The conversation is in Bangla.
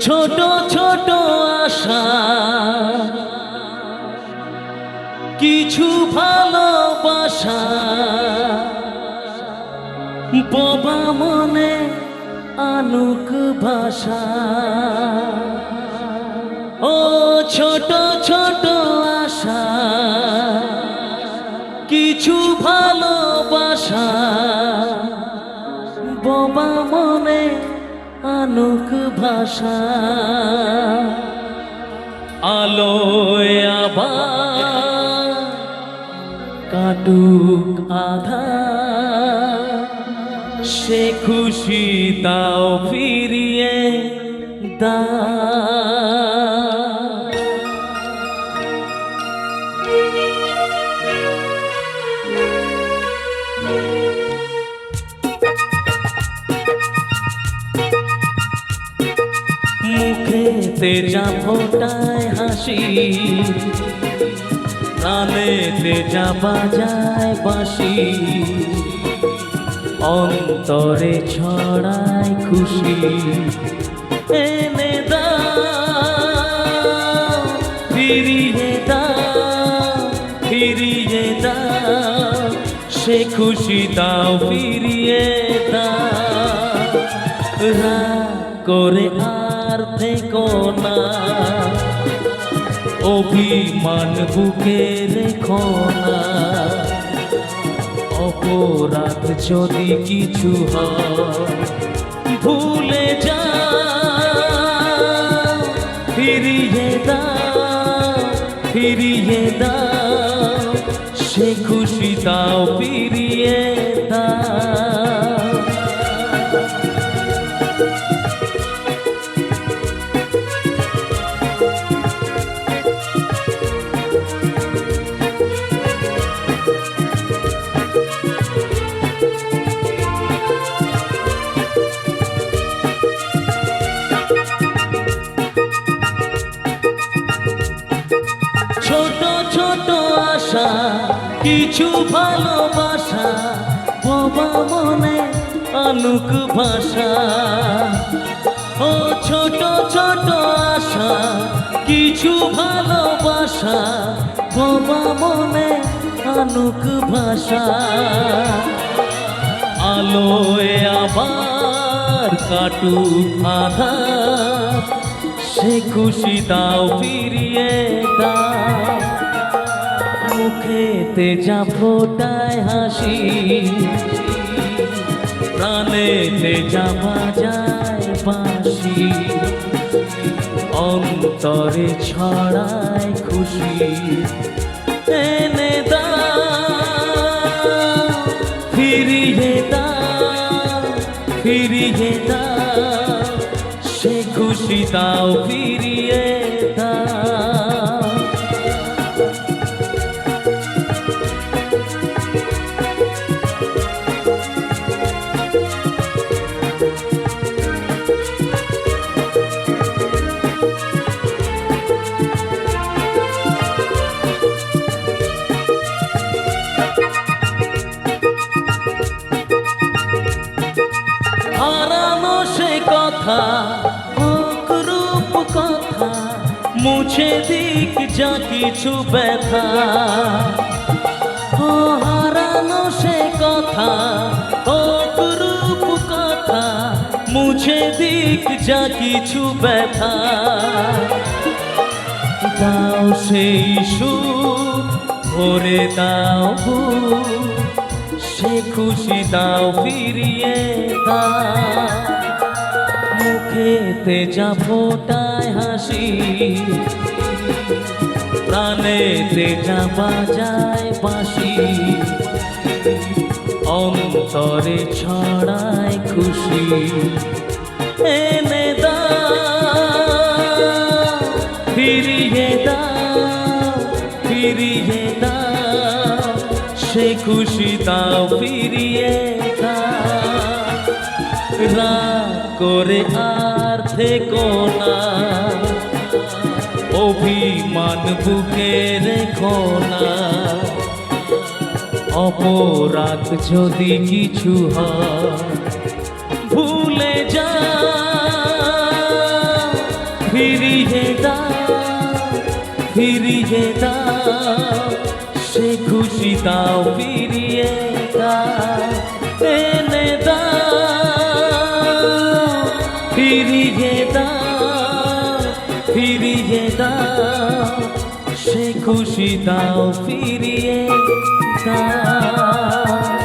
ছোট ছোট আশা। কিছু ভালোবাসা। বাবা মনে আনুক ভাষা। ও ছোট ছোট আশা। কিছু ভালোবাসা। বোবা মনে ভাষা। আলোয় আবার কাটুক আধা। সে খুশি তাও ফিরিয়ে দা যা ফোটায় হাসি প্রাণেতে যা বাজায় বাসি অন্তরে ছড়ায় খুশি। এনে দাও, ফিরিয়ে দাও ফিরিয়ে দাও, সে খুশি দাও ফিরিয়ে রাগ করে আর থেকো অভিমান বুকে রেখো না। অপরাধ যদি কিছু ভুলে যা। ফিরিয়ে দাও ফিরিয়ে দাও সে খুশি দাও ফিরিয়ে দাও কিছু ভালোবাসা, বাবা মনে আনুক ভাষা। ও ছোট ছোট আশা, কিছু ভালোবাসা, বাবা মনে আনুক ভাষা। আলোয় আবার কাটুক আধার সে খুশি দাও ফিরিয়ে দাও। মুখেতে যা ফোটায় হাসি, প্রাণেতে যা বাজায় বাঁশি, অন্তরে ছড়ায় খুশি। এনে দাও, ফিরিয়ে দাও ফিরিয়ে দাও, সে খুশি দাও ফিরিয়ে কথা রূপ কথা মুছে দিক যা কিছু ব্যথা ও হারানো সে কথা রূপ কথা মুছে দিক যা কিছু ব্যথা দাও সেই সুখ ভরে দাও সে খুশি দাও ফিরিয়ে দাও মুখেতে যা ফোটায় হাসি, প্রাণেতে যা বাজায় বাঁশি, অন্তরে ছড়ায় খুশি। এনে দাও ফিরিয়ে দাও ফিরিয়ে দাও সে খুশি দাও ফিরিয়ে দাও রাগ করে আর থেকো না। অভিমান বুকে রেখো না। অপরাধ যদি কিছু হয়, ভুলে যা। ফিরিয়ে দাও ফিরিয়ে দাও সে খুশি দাও ফিরিয়ে দাও ফিরিয়ে দাও সে খুশি দাও ফিরিয়ে দাও।